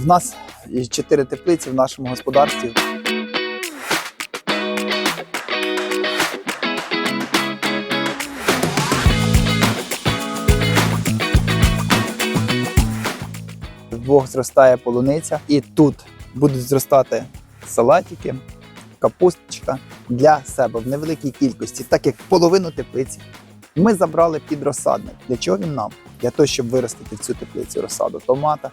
В нас чотири теплиці в нашому господарстві. Вдвох зростає полуниця, і тут будуть зростати салатики, капусточка для себе в невеликій кількості, так як половину теплиці ми забрали під розсадник. Для чого він нам? Для того, щоб виростити в цю теплицю розсаду томата,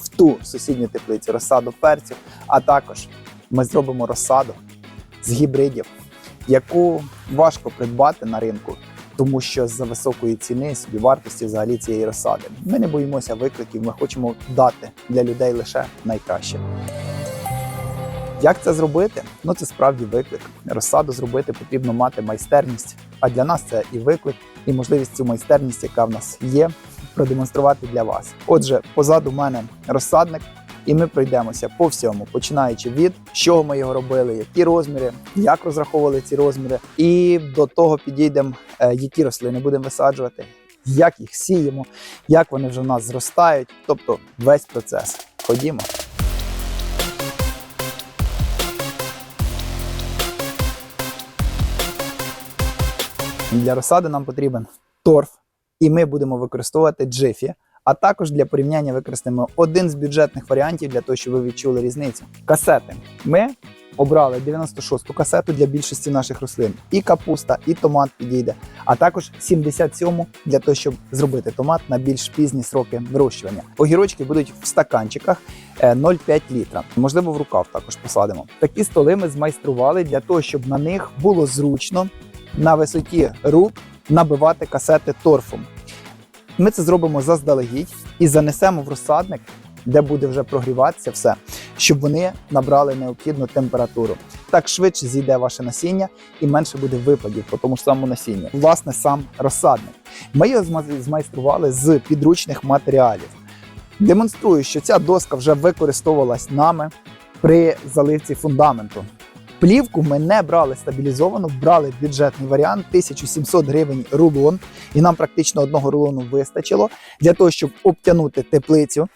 в ту сусідню теплицю розсаду перцю, а також ми зробимо розсаду з гібридів, яку важко придбати на ринку, тому що за високої ціни собі вартості взагалі цієї розсади. Ми не боїмося викликів, ми хочемо дати для людей лише найкраще. Як це зробити? Ну це справді виклик. Розсаду зробити потрібно мати майстерність. А для нас це і виклик, і можливість цю майстерність, яка в нас є, продемонструвати для вас. Отже, позаду мене розсадник, і ми пройдемося по всьому, починаючи від чого ми його робили, які розміри, як розраховували ці розміри, і до того підійдемо, е, які рослини будемо висаджувати, як їх сіємо, як вони вже в нас зростають, тобто весь процес. Ходімо. Для розсади нам потрібен торф, і ми будемо використовувати джифі. А також для порівняння використаємо один з бюджетних варіантів для того, щоб ви відчули різницю. Касети. Ми обрали 96-ту касету для більшості наших рослин. І капуста, і томат підійде, а також 77-му для того, щоб зробити томат на більш пізні сроки вирощування. Огірочки будуть в стаканчиках е, 0,5 літра. Можливо, в рукав також посадимо. Такі столи ми змайстрували для того, щоб на них було зручно на висоті рук набивати касети торфом. Ми це зробимо заздалегідь і занесемо в розсадник, де буде вже прогріватися все, щоб вони набрали необхідну температуру. Так швидше зійде ваше насіння і менше буде випадів по тому ж самому насінню. Власне, сам розсадник. Ми його змайстрували з підручних матеріалів. Демонструю, що ця доска вже використовувалась нами при заливці фундаменту. Плівку ми не брали стабілізовану, брали бюджетний варіант 1700 гривень рулон, і нам практично одного рулону вистачило для того, щоб обтягнути теплицю,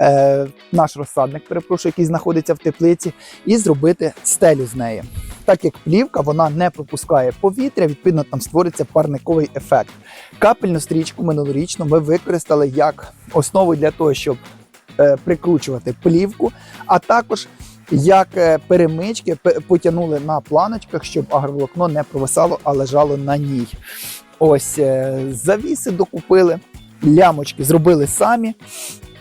е, наш розсадник, перепрошую, який знаходиться в теплиці, і зробити стелю з неї. Так як плівка вона не пропускає повітря, відповідно там створиться парниковий ефект. Капельну стрічку минулорічну ми використали як основу для того, щоб е, прикручувати плівку, а також як е, перемички потягнули на планочках, щоб агроволокно не провисало, а лежало на ній. Ось е, завіси докупили, лямочки зробили самі.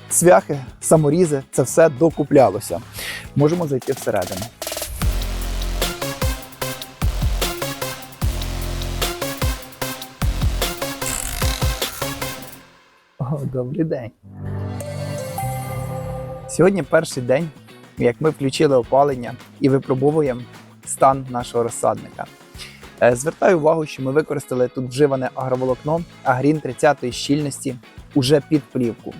Цвяхи, саморізи, це все докуплялося. Можемо зайти всередину. О, добрий день. Сьогодні перший день, як ми включили опалення і випробовуємо стан нашого розсадника. Е, Звертаю увагу, що ми використали тут вживане агроволокно Агрін 30-ї щільності уже під плівку.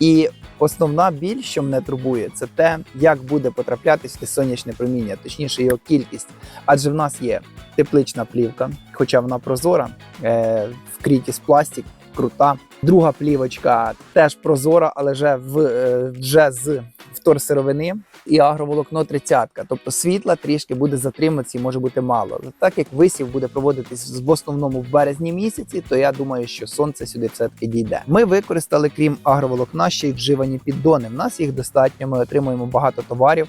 І основна біль, що мене турбує, це те, як буде потраплятись сюди сонячне проміння, точніше його кількість. Адже в нас є теплична плівка, хоча вона прозора, е, вкриті з пластик, крута. Друга плівочка теж прозора, але вже в е, вже з вторсировини і агроволокно 30. Тобто світла трішки буде затриматися і може бути мало. Так як висів буде проводитись в основному в березні місяці, то я думаю, що сонце сюди все-таки дійде. Ми використали, крім агроволокна, ще й вживані піддони. В нас їх достатньо. Ми отримуємо багато товарів,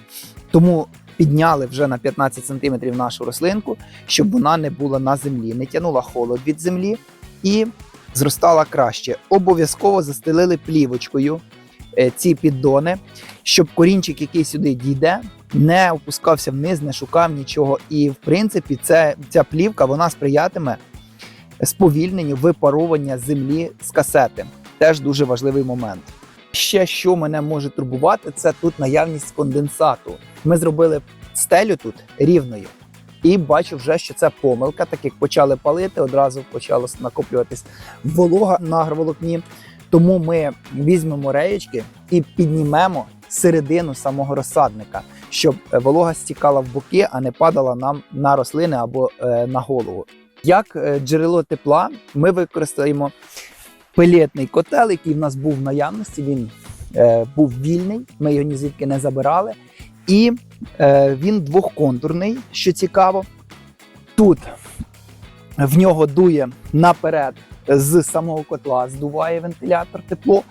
тому. Підняли вже на 15 см нашу рослинку, щоб вона не була на землі, не тягнула холод від землі і зростала краще. Обов'язково застелили плівочкою ці піддони, щоб корінчик, який сюди дійде, не опускався вниз, не шукав нічого. І в принципі, це, ця плівка вона сприятиме сповільненню випаровування землі з касети. Теж дуже важливий момент. Ще що мене може турбувати, це тут наявність конденсату. Ми зробили стелю тут рівною. І бачу вже, що це помилка, так як почали палити, одразу почало накоплюватись волога на агроволокні. Тому ми візьмемо реєчки і піднімемо середину самого розсадника, щоб е, волога стікала в боки, а не падала нам на рослини або е, на голову. Як е, джерело тепла, ми використаємо пелетний котел, який в нас був в наявності. Він був вільний, ми його ні звідки не забирали. І він двохконтурний, що цікаво. Тут в нього дує наперед з самого котла, здуває вентилятор тепло,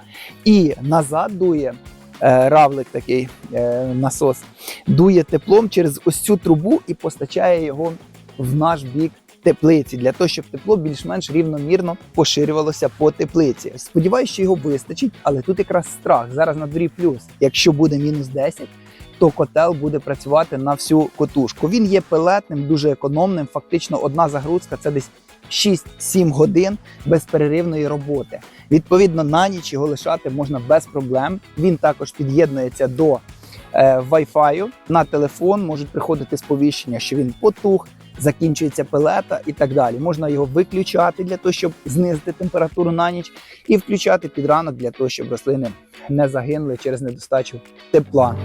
і назад дує е, равлик такий е, насос, дує теплом через ось цю трубу і постачає його в наш бік теплиці для того, щоб тепло більш-менш рівномірно поширювалося по теплиці. Сподіваюсь, що його вистачить, але тут якраз страх. Зараз на дворі плюс. Якщо буде мінус 10, то котел буде працювати на всю котушку. Він є пелетним, дуже економним. Фактично, одна загрузка це десь 6-7 годин безперервної роботи. Відповідно, на ніч його лишати можна без проблем. Він також під'єднується до е, Wi-Fi. На телефон можуть приходити сповіщення, що він потух, закінчується пелета і так далі. Можна його виключати для того, щоб знизити температуру на ніч, і включати під ранок для того, щоб рослини не загинули через недостачу тепла.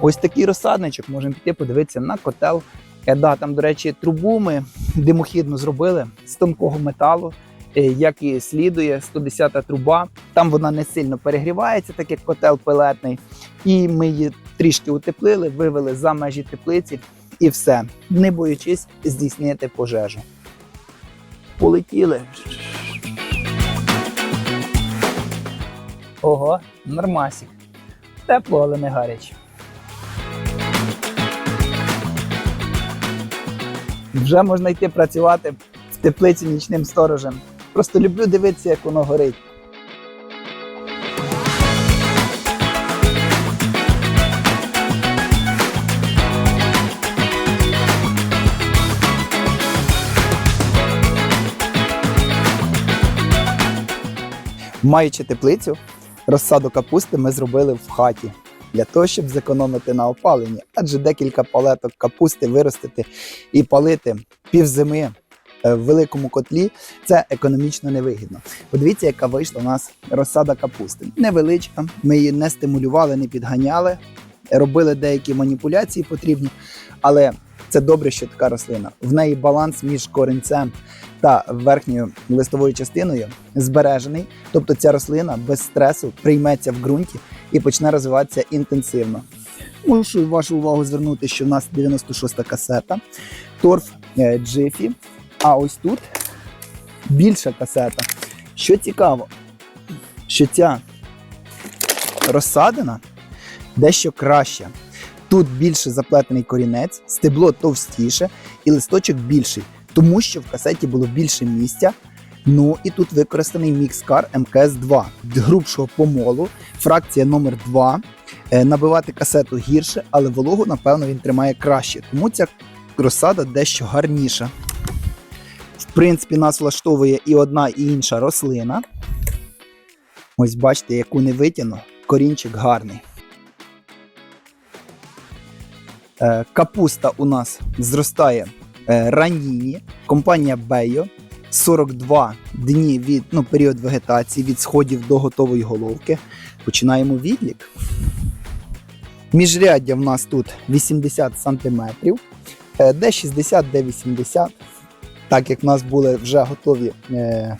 Ось такий розсадничок можемо піти подивитися на котел. Е, да, там, до речі, трубу ми димохідну зробили з тонкого металу, е, як і слідує 110-та труба. Там вона не сильно перегрівається, так як котел пелетний. І ми її трішки утеплили, вивели за межі теплиці і все, не боючись здійснити пожежу. Полетіли. Ого, нормасік. Тепло, але не гаряче. Вже можна йти працювати в теплиці нічним сторожем. Просто люблю дивитися, як воно горить. Маючи теплицю, розсаду капусти ми зробили в хаті для того, щоб зекономити на опаленні, адже декілька палеток капусти виростити і палити півзими е, в великому котлі це економічно невигідно. Подивіться, яка вийшла у нас розсада капусти. Невеличка, ми її не стимулювали, не підганяли, робили деякі маніпуляції потрібні, але це добре, що така рослина. В неї баланс між корінцем та верхньою листовою частиною збережений. Тобто ця рослина без стресу прийметься в ґрунті і почне розвиватися інтенсивно. Мушу вашу увагу звернути, що в нас 96-та касета, торф е, Джифі. А ось тут більша касета. Що цікаво, що ця розсадина дещо краща. Тут більше заплетений корінець, стебло товстіше і листочок більший, тому що в касеті було більше місця. Ну і тут використаний мікскар МКС 2 грубшого помолу, фракція номер 2 Е, Набивати касету гірше, але вологу, напевно, він тримає краще. Тому ця розсада дещо гарніша. В принципі, нас влаштовує і одна, і інша рослина. Ось бачите, яку не витягну, корінчик гарний. Е, Капуста у нас зростає е. Компанія Бейо. 42 дні від ну, період вегетації від сходів до готової головки. Починаємо відлік. Міжряддя в нас тут 80 см, е, де 60, де 80 Так як в нас були вже готові е,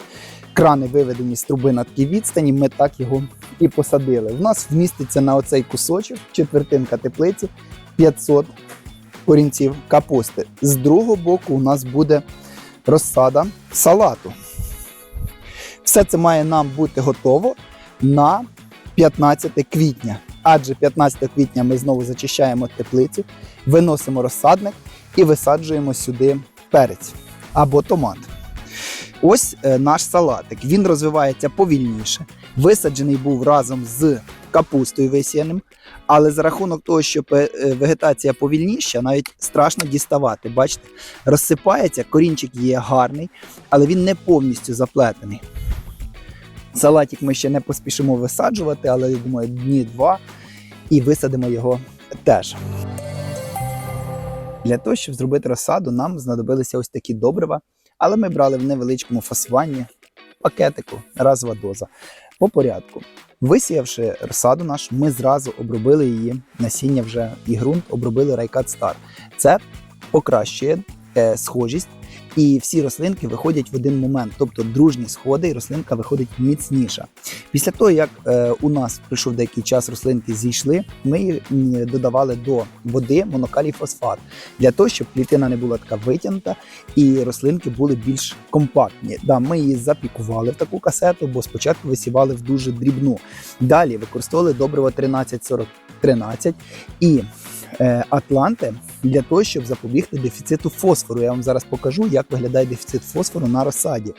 крани виведені з труби на такій відстані, ми так його і посадили. В нас вміститься на оцей кусочок, четвертинка теплиці 500 корінців капусти. З другого боку у нас буде розсада салату. Все це має нам бути готово на 15 квітня. Адже 15 квітня ми знову зачищаємо теплицю, виносимо розсадник і висаджуємо сюди перець або томат. Ось е, наш салатик. Він розвивається повільніше. Висаджений був разом з капустою висіяним, але за рахунок того, що е, вегетація повільніша, навіть страшно діставати. Бачите, розсипається, корінчик є гарний, але він не повністю заплетений. Салатик ми ще не поспішимо висаджувати, але я думаю, дні два і висадимо його теж. Для того, щоб зробити розсаду, нам знадобилися ось такі добрива, але ми брали в невеличкому фасуванні пакетику, разова доза. По порядку. Висіявши розсаду наш, ми зразу обробили її насіння вже і ґрунт обробили Райкат Стар. Це покращує е, схожість і всі рослинки виходять в один момент, тобто дружні сходи, і рослинка виходить міцніша. Після того, як е, у нас пройшов деякий час, рослинки зійшли, ми додавали до води монокалій фосфат для того, щоб клітина не була така витягнута і рослинки були більш компактні. Да, ми її запікували в таку касету, бо спочатку висівали в дуже дрібну. Далі використовували добриво 13-40-13 і Атланти для того, щоб запобігти дефіциту фосфору. Я вам зараз покажу, як виглядає дефіцит фосфору на розсаді.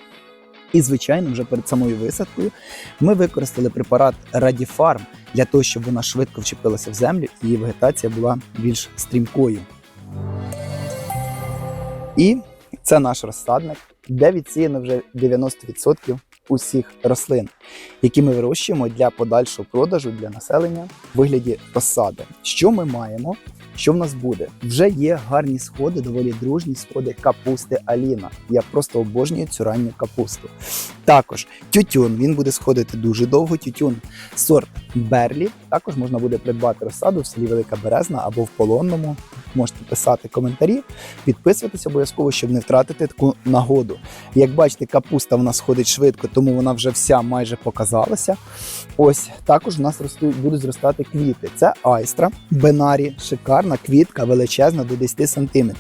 І, звичайно, вже перед самою висадкою ми використали препарат Радіфарм для того, щоб вона швидко вчепилася в землю і її вегетація була більш стрімкою. І це наш розсадник, де відсіяно вже 90% усіх рослин, які ми вирощуємо для подальшого продажу для населення в вигляді розсади. Що ми маємо? Що в нас буде? Вже є гарні сходи, доволі дружні сходи капусти Аліна. Я просто обожнюю цю ранню капусту. Також тютюн він буде сходити дуже довго. Тютюн сорт Берлі. Також можна буде придбати розсаду в селі Велика Березна або в полонному. Можете писати коментарі, підписуватись обов'язково, щоб не втратити таку нагоду. Як бачите, капуста в нас сходить швидко, тому вона вже вся майже показалася. Ось також у нас ростуть, будуть зростати квіти. Це айстра, бенарі, шикарна квітка, величезна до 10 см.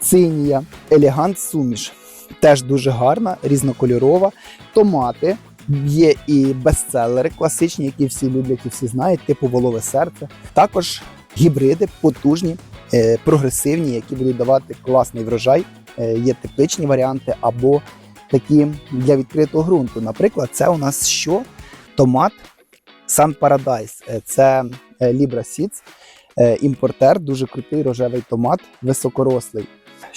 Цинія, елегант суміш. Теж дуже гарна, різнокольорова. Томати. Є і бестселери класичні, які всі люблять і всі знають, типу волове серце. Також гібриди потужні, е, прогресивні, які будуть давати класний врожай. Е, Є тепличні варіанти або такі для відкритого ґрунту. Наприклад, це у нас що? Томат Sun Paradise. Е, Це Libra Seeds, імпортер, дуже крутий рожевий томат, високорослий.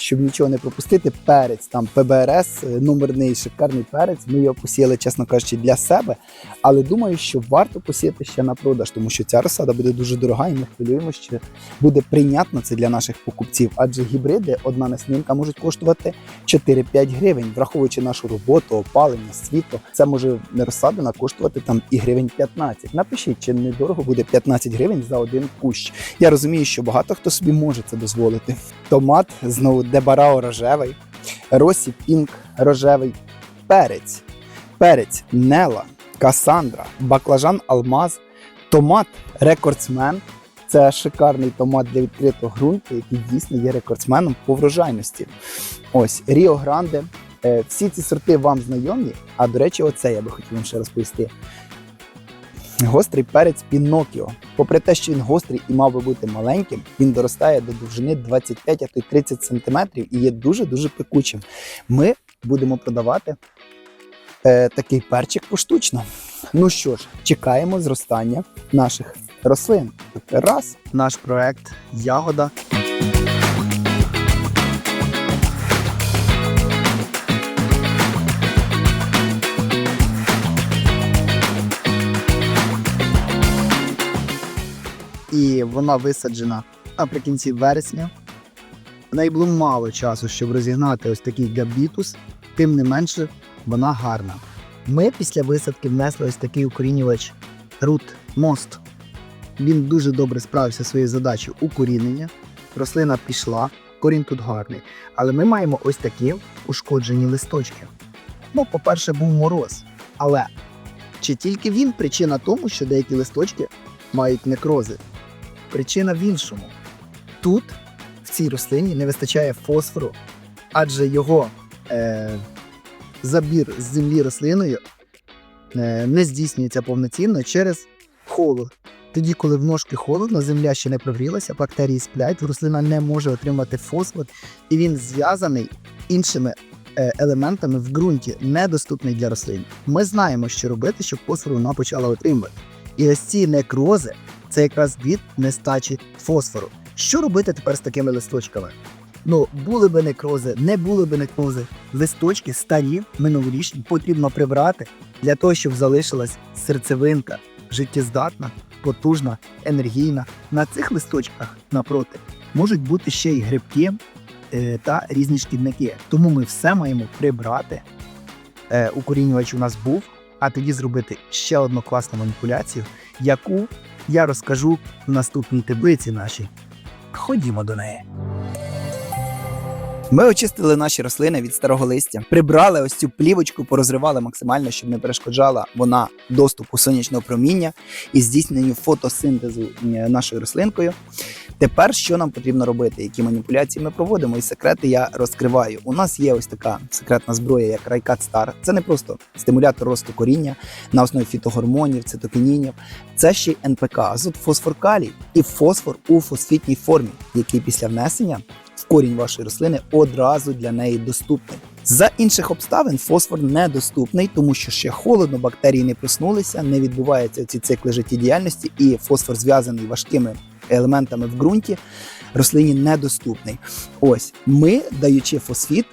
Щоб нічого не пропустити, перець там ПБРС, е, номерний шикарний перець. Ми його посіяли, чесно кажучи, для себе. Але думаю, що варто посіяти ще на продаж, тому що ця розсада буде дуже дорога, і ми хвилюємося, що буде прийнятно це для наших покупців. Адже гібриди, одна наснинка можуть коштувати 4-5 гривень, враховуючи нашу роботу, опалення, світло. Це може розсадина коштувати там і гривень 15. Напишіть, чи недорого буде 15 гривень за один кущ. Я розумію, що багато хто собі може це дозволити. Томат знову дебарао рожевий, росі пінк рожевий, перець, перець Нела, Касандра, баклажан Алмаз, томат рекордсмен. Це шикарний томат для відкритого ґрунту, який дійсно є рекордсменом по врожайності. Ось Ріо Гранде. Е, Всі ці сорти вам знайомі. А до речі, оце я би хотів вам ще розповісти. Гострий перець Пінокіо. Попри те, що він гострий і мав би бути маленьким, він доростає до довжини 25, а то й 30 см і є дуже-дуже пекучим. Ми будемо продавати е, такий перчик поштучно. Ну що ж, чекаємо зростання наших рослин. Раз, наш проект Ягода. Вона висаджена наприкінці вересня. В неї було мало часу, щоб розігнати ось такий габітус, тим не менше вона гарна. Ми після висадки внесли ось такий укорінювач Root Most. Він дуже добре справився своєю задачею укорінення. Рослина пішла, корінь тут гарний. Але ми маємо ось такі ушкоджені листочки. Ну, по-перше, був мороз. Але чи тільки він причина тому, що деякі листочки мають некрози? Причина в іншому. Тут, в цій рослині, не вистачає фосфору, адже його е, забір з землі рослиною е, не здійснюється повноцінно через холод. Тоді, коли в ножки холодно, земля ще не прогрілася, бактерії сплять, рослина не може отримати фосфор, і він зв'язаний іншими е, елементами в ґрунті, недоступний для рослин. Ми знаємо, що робити, щоб фосфор вона почала отримувати. І ось ці некрози це якраз від нестачі фосфору. Що робити тепер з такими листочками? Ну, були би некрози, не були би некрози. Листочки старі, минулорічні, потрібно прибрати для того, щоб залишилась серцевинка, життєздатна, потужна, енергійна. На цих листочках, напроти, можуть бути ще й грибки е, та різні шкідники. Тому ми все маємо прибрати. Е, укорінювач у нас був, а тоді зробити ще одну класну маніпуляцію, яку я розкажу в наступній таблиці нашій. Ходімо до неї. Ми очистили наші рослини від старого листя, прибрали ось цю плівочку, порозривали максимально, щоб не перешкоджала вона доступу сонячного проміння і здійсненню фотосинтезу е, нашою рослинкою. Тепер що нам потрібно робити? Які маніпуляції ми проводимо? І секрети я розкриваю. У нас є ось така секретна зброя, як Райкат Стар. Це не просто стимулятор росту коріння на основі фітогормонів, цитокінінів. Це ще й НПК, азот, фосфор калій і фосфор у фосфітній формі, який після внесення в корінь вашої рослини одразу для неї доступний. За інших обставин фосфор недоступний, тому що ще холодно, бактерії не проснулися, не відбуваються ці цикли життєдіяльності, і фосфор зв'язаний важкими елементами в ґрунті, рослині недоступний. Ось ми, даючи фосфіт,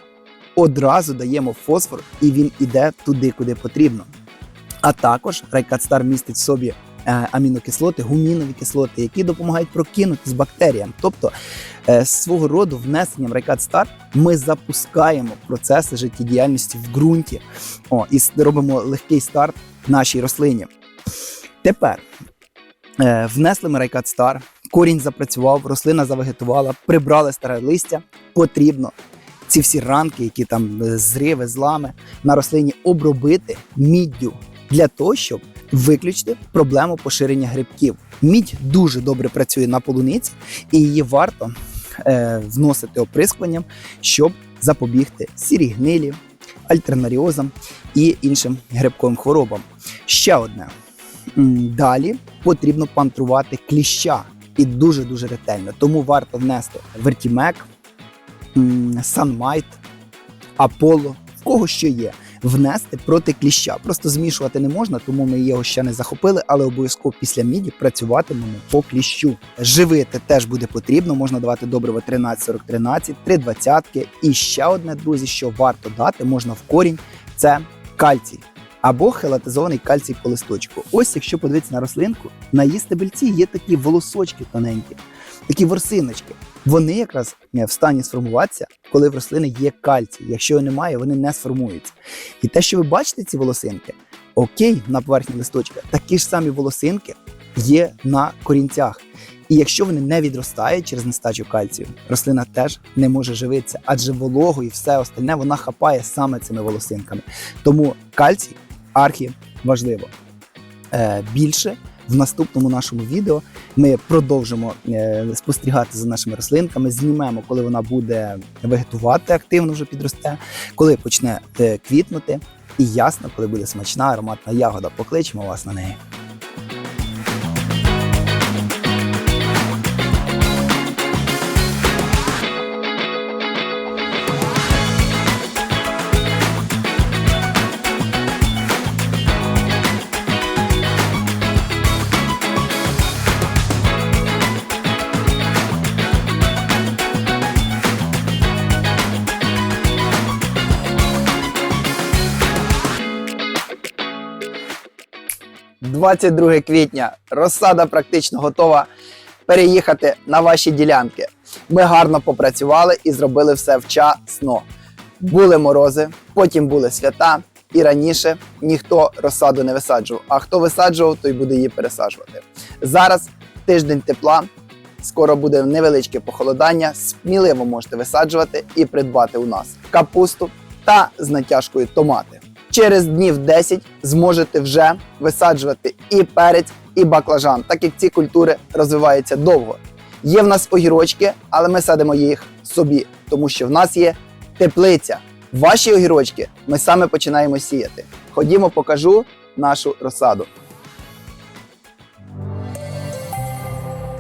одразу даємо фосфор, і він іде туди, куди потрібно. А також Райкатстар містить в собі е, амінокислоти, гумінові кислоти, які допомагають прокинутись бактеріям. Тобто, е, свого роду внесенням Райкатстар ми запускаємо процеси життєдіяльності в ґрунті О, і робимо легкий старт нашій рослині. Тепер е, внесли ми Райкатстар, корінь запрацював, рослина завегетувала, прибрали старе листя. Потрібно ці всі ранки, які там е, зриви, злами на рослині обробити міддю для того, щоб виключити проблему поширення грибків. Мідь дуже добре працює на полуниці, і її варто е, вносити оприскуванням, щоб запобігти сірій гнилі, альтернаріозам і іншим грибковим хворобам. Ще одне. Далі потрібно пантрувати кліща і дуже дуже ретельно. Тому варто внести вертімек, санмайт, аполло, в кого що є. Внести проти кліща. Просто змішувати не можна, тому ми його ще не захопили, але обов'язково після міді працюватимемо по кліщу. Живити теж буде потрібно. Можна давати добриво 13-40-13, 3 І ще одне, друзі, що варто дати, можна в корінь, це кальцій або хелатизований кальцій по листочку. Ось, якщо подивитися на рослинку, на її стебельці є такі волосочки тоненькі, такі ворсиночки. Вони якраз е, в стані сформуватися, коли в рослини є кальцій. Якщо його немає, вони не сформуються. І те, що ви бачите, ці волосинки, окей, на поверхні листочка, такі ж самі волосинки є на корінцях. І якщо вони не відростають через нестачу кальцію, рослина теж не може живитися, адже вологу і все остальне вона хапає саме цими волосинками. Тому кальцій архі важливо. Е, більше в наступному нашому відео ми продовжимо е, спостерігати за нашими рослинками, знімемо, коли вона буде вегетувати активно, вже підросте, коли почне е, квітнути. І ясно, коли буде смачна ароматна ягода. Покличемо вас на неї. – 22 квітня. Розсада практично готова переїхати на ваші ділянки. Ми гарно попрацювали і зробили все вчасно. Були морози, потім були свята, і раніше ніхто розсаду не висаджував. А хто висаджував, той буде її пересаджувати. Зараз тиждень тепла. Скоро буде невеличке похолодання. Сміливо можете висаджувати і придбати у нас капусту та з натяжкою томати. Через днів 10 зможете вже висаджувати і перець, і баклажан, так як ці культури розвиваються довго. Є в нас огірочки, але ми садимо їх собі, тому що в нас є теплиця. Ваші огірочки ми саме починаємо сіяти. Ходімо, покажу нашу розсаду.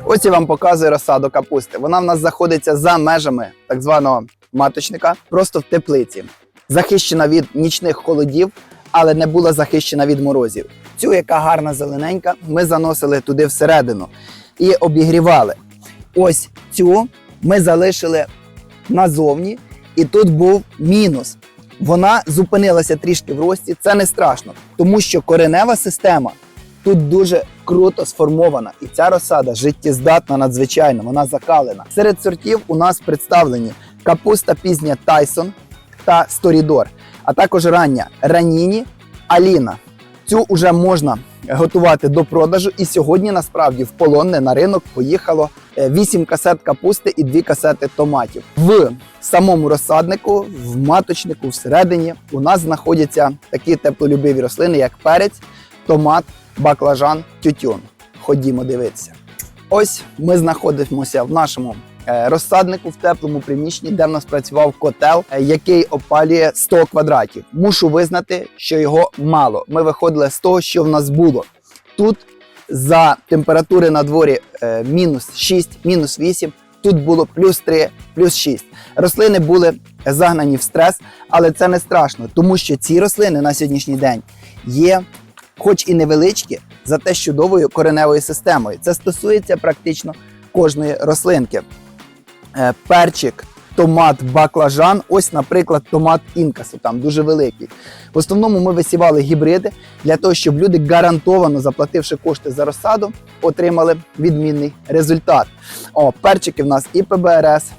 Ось я вам показую розсаду капусти. Вона в нас знаходиться за межами так званого маточника, просто в теплиці. Захищена від нічних холодів, але не була захищена від морозів. Цю, яка гарна зелененька, ми заносили туди всередину і обігрівали. Ось цю ми залишили назовні, і тут був мінус. Вона зупинилася трішки в рості. Це не страшно, тому що коренева система тут дуже круто сформована, і ця розсада життєздатна надзвичайно, вона закалена. Серед сортів у нас представлені капуста пізня Тайсон та Сторідор, а також рання Раніні, Аліна. Цю вже можна готувати до продажу. І сьогодні насправді в полонне на ринок поїхало 8 касет капусти і 2 касети томатів. В самому розсаднику, в маточнику, всередині у нас знаходяться такі теплолюбиві рослини, як перець, томат, баклажан, тютюн. Ходімо дивитися. Ось ми знаходимося в нашому е, розсаднику в теплому приміщенні, де в нас працював котел, е, який опалює 100 квадратів. Мушу визнати, що його мало. Ми виходили з того, що в нас було. Тут за температури на дворі е, мінус 6, мінус 8, тут було плюс 3, плюс 6. Рослини були загнані в стрес, але це не страшно, тому що ці рослини на сьогоднішній день є, хоч і невеличкі, зате з чудовою кореневою системою. Це стосується практично кожної рослинки. Е, Перчик, томат, баклажан. Ось, наприклад, томат інкасу, там дуже великий. В основному ми висівали гібриди для того, щоб люди гарантовано заплативши кошти за розсаду, отримали відмінний результат. О, перчики в нас і ПБРС,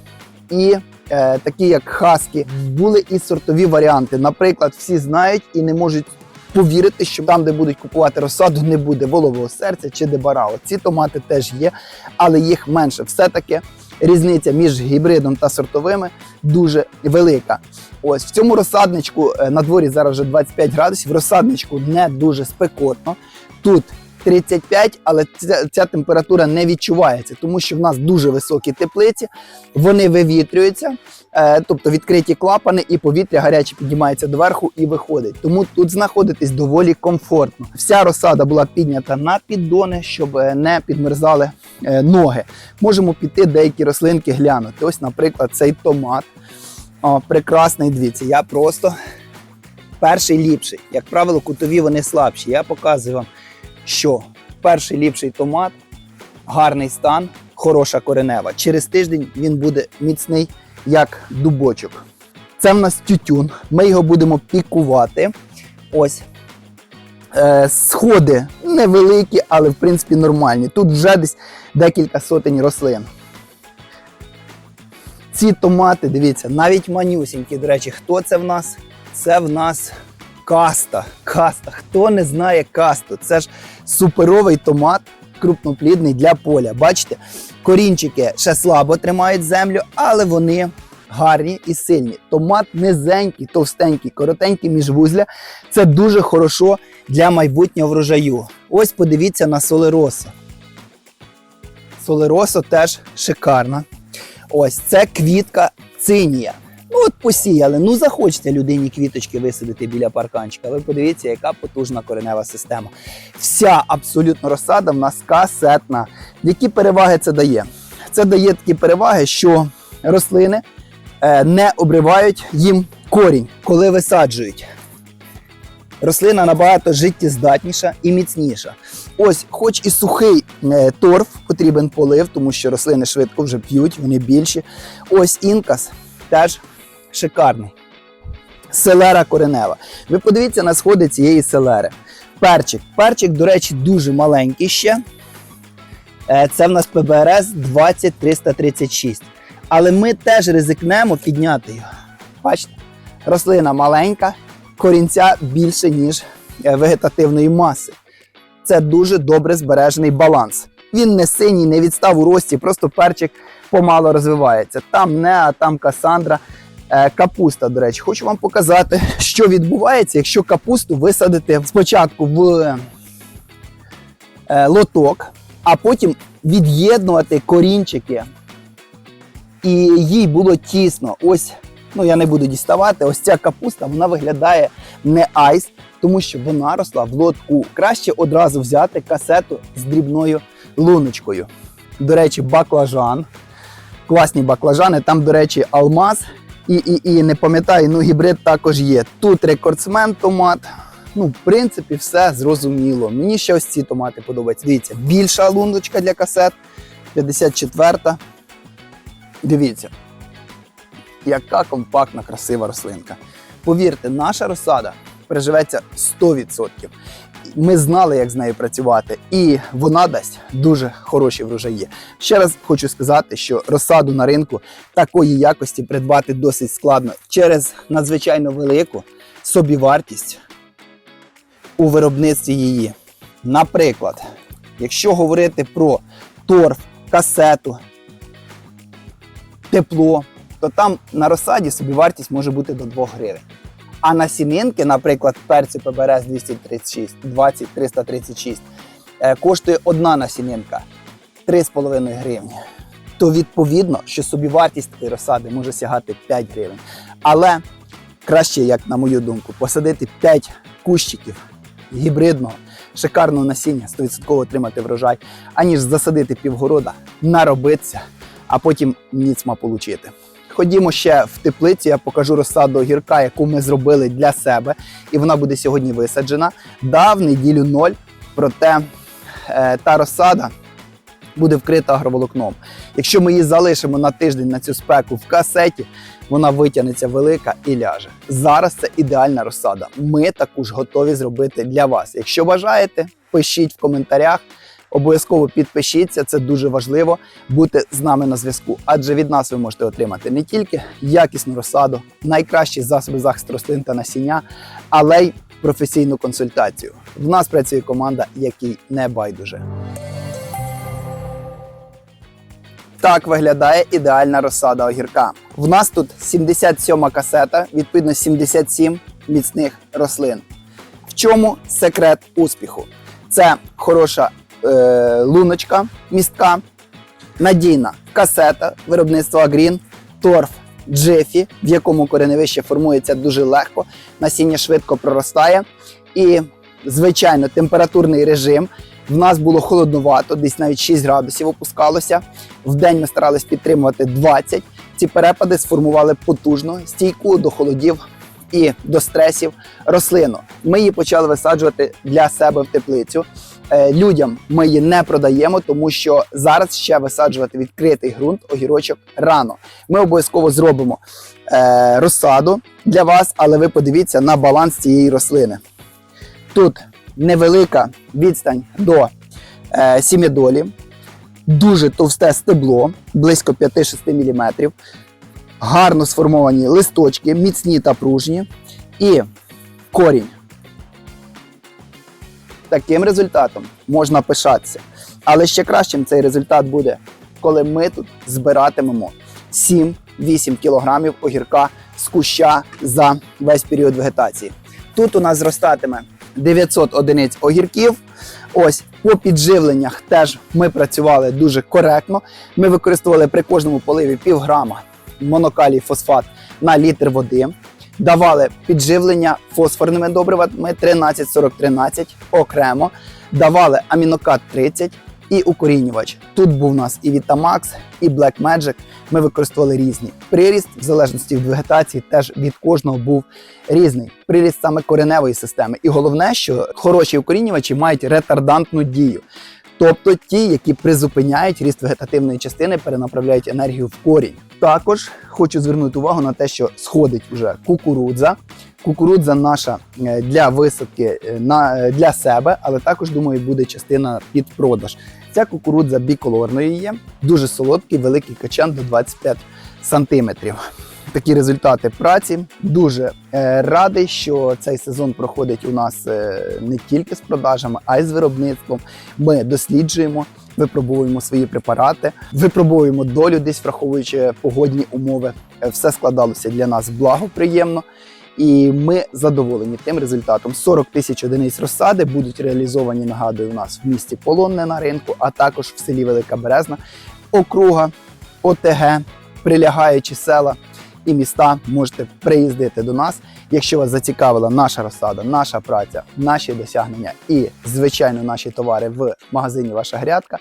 і е, такі як хаски. Були і сортові варіанти. Наприклад, всі знають і не можуть повірити, що там, де будуть купувати розсаду, не буде волового серця чи дебарао. Ці томати теж є, але їх менше. Все-таки різниця між гібридом та сортовими дуже велика. Ось в цьому розсадничку е, на дворі зараз вже 25 градусів. Розсадничку не дуже спекотно. Тут 35, але ця, ця температура не відчувається, тому що в нас дуже високі теплиці, вони вивітрюються, е, тобто відкриті клапани, і повітря гаряче піднімається доверху і виходить. Тому тут знаходитись доволі комфортно. Вся розсада була піднята на піддони, щоб е, не підмерзали е, ноги. Можемо піти деякі рослинки глянути. Ось, наприклад, цей томат. О, прекрасний, дивіться, я просто перший ліпший. Як правило, кутові вони слабші. Я показую вам, що перший ліпший томат, гарний стан, хороша коренева. Через тиждень він буде міцний, як дубочок. Це в нас тютюн. Ми його будемо пікувати. Ось. Е, сходи невеликі, але в принципі нормальні. Тут вже десь декілька сотень рослин. Ці томати, дивіться, навіть манюсінькі. До речі, хто це в нас? Це в нас каста. Каста. Хто не знає касту? Це ж суперовий томат, крупноплідний для поля. Бачите, корінчики ще слабо тримають землю, але вони гарні і сильні. Томат низенький, товстенький, коротенький міжвузля. Це дуже хорошо для майбутнього врожаю. Ось подивіться на солеросо. Солеросо теж шикарна. Ось це квітка цинія. Ну от посіяли. Ну захочете людині квіточки висадити біля парканчика. Ви подивіться, яка потужна коренева система. Вся абсолютно розсада в нас касетна. Які переваги це дає? Це дає такі переваги, що рослини е, не обривають їм корінь, коли висаджують. Рослина набагато життєздатніша і міцніша. Ось, хоч і сухий е, торф, потрібен полив, тому що рослини швидко вже п'ють, вони більші. Ось інкас теж шикарний. Селера коренева. Ви подивіться на сходи цієї селери. Перчик. Перчик, до речі, дуже маленький ще. Е, Це в нас ПБРС 20336. Але ми теж ризикнемо підняти його. Бачите? Рослина маленька, корінця більше, ніж е, вегетативної маси. Це дуже добре збережений баланс. Він не синій, не відстав у рості, просто перчик помало розвивається. Там не, а там касандра. Е, Капуста, до речі, хочу вам показати, що відбувається, якщо капусту висадити спочатку в е, лоток, а потім від'єднувати корінчики. І їй було тісно. Ось, ну я не буду діставати. Ось ця капуста вона виглядає не айс, тому що вона росла в лотку. Краще одразу взяти касету з дрібною луночкою. До речі, баклажан. Класні баклажани. Там, до речі, алмаз. І, і, і не пам'ятаю, ну гібрид також є. Тут рекордсмен томат. Ну, в принципі, все зрозуміло. Мені ще ось ці томати подобаються. Дивіться, більша лундочка для касет. 54-та. Дивіться, яка компактна, красива рослинка. Повірте, наша розсада приживеться 100%. Ми знали, як з нею працювати, і вона дасть дуже хороші врожаї. Ще раз хочу сказати, що розсаду на ринку такої якості придбати досить складно через надзвичайно велику собівартість у виробництві її. Наприклад, якщо говорити про торф, касету, тепло, то там на розсаді собівартість може бути до 2 гривень. А на сімінки, наприклад, перцю ПБРС 236, 20 336, е, коштує одна насінинка 3,5 гривні. То відповідно, що собівартість такої розсади може сягати 5 гривень. Але краще, як на мою думку, посадити 5 кущиків гібридного, шикарного насіння, 100% отримати врожай, аніж засадити півгорода, наробитися, а потім ніцма получити. Ходімо ще в теплицю, я покажу розсаду огірка, яку ми зробили для себе, і вона буде сьогодні висаджена. Дав неділю ноль, проте е, та розсада буде вкрита агроволокном. Якщо ми її залишимо на тиждень на цю спеку в касеті, вона витягнеться велика і ляже. Зараз це ідеальна розсада. Ми таку ж готові зробити для вас. Якщо бажаєте, пишіть в коментарях. Обов'язково підпишіться, це дуже важливо бути з нами на зв'язку. Адже від нас ви можете отримати не тільки якісну розсаду, найкращі засоби захисту рослин та насіння, але й професійну консультацію. В нас працює команда, якій не байдуже. Так виглядає ідеальна розсада огірка. В нас тут 77 касета, відповідно 77 міцних рослин. В чому секрет успіху? Це хороша е, луночка містка, надійна касета виробництва Агрін, торф Джефі, в якому кореневище формується дуже легко, насіння швидко проростає. І, звичайно, температурний режим. В нас було холодновато, десь навіть 6 градусів опускалося. В день ми старались підтримувати 20. Ці перепади сформували потужну стійку до холодів і до стресів рослину. Ми її почали висаджувати для себе в теплицю. Е, Людям ми її не продаємо, тому що зараз ще висаджувати відкритий ґрунт, огірочок рано. Ми обов'язково зробимо е, розсаду для вас, але ви подивіться на баланс цієї рослини. Тут невелика відстань до е, сім'ядолі, дуже товсте стебло, близько 5-6 мм, гарно сформовані листочки, міцні та пружні, і корінь. Таким результатом можна пишатися. Але ще кращим цей результат буде, коли ми тут збиратимемо 7-8 кілограмів огірка з куща за весь період вегетації. Тут у нас зростатиме 900 одиниць огірків. Ось по підживленнях теж ми працювали дуже коректно. Ми використовували при кожному поливі півграма монокалій фосфат на літр води. Давали підживлення фосфорними добривами 13-40-13 окремо. Давали амінокат 30 і укорінювач. Тут був у нас і Vitamax, і Black Magic. Ми використовували різні. Приріст, в залежності від вегетації, теж від кожного був різний. Приріст саме кореневої системи. І головне, що хороші укорінювачі мають ретардантну дію. Тобто ті, які призупиняють ріст вегетативної частини, перенаправляють енергію в корінь. Також хочу звернути увагу на те, що сходить вже кукурудза. Кукурудза наша е, для висадки е, на, е, для себе, але також, думаю, буде частина під продаж. Ця кукурудза біколорної є, дуже солодкий, великий качан до 25 сантиметрів. Такі результати праці. Дуже е, радий, що цей сезон проходить у нас е, не тільки з продажами, а й з виробництвом. Ми досліджуємо, випробуємо свої препарати, випробуємо долю, десь враховуючи погодні умови. Е, Все складалося для нас благоприємно. І ми задоволені тим результатом. 40 тисяч одиниць розсади будуть реалізовані, нагадую, у нас в місті Полонне на ринку, а також в селі Велика Березна, округа, ОТГ, прилягаючі села і міста. Можете приїздити до нас. Якщо вас зацікавила наша розсада, наша праця, наші досягнення і, звичайно, наші товари в магазині Ваша грядка,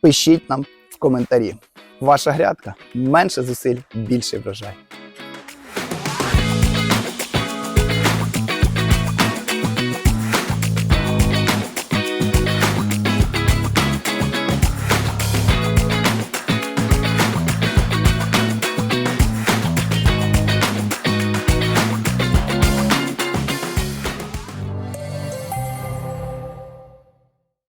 пишіть нам в коментарі. Ваша грядка менше зусиль, більший врожай.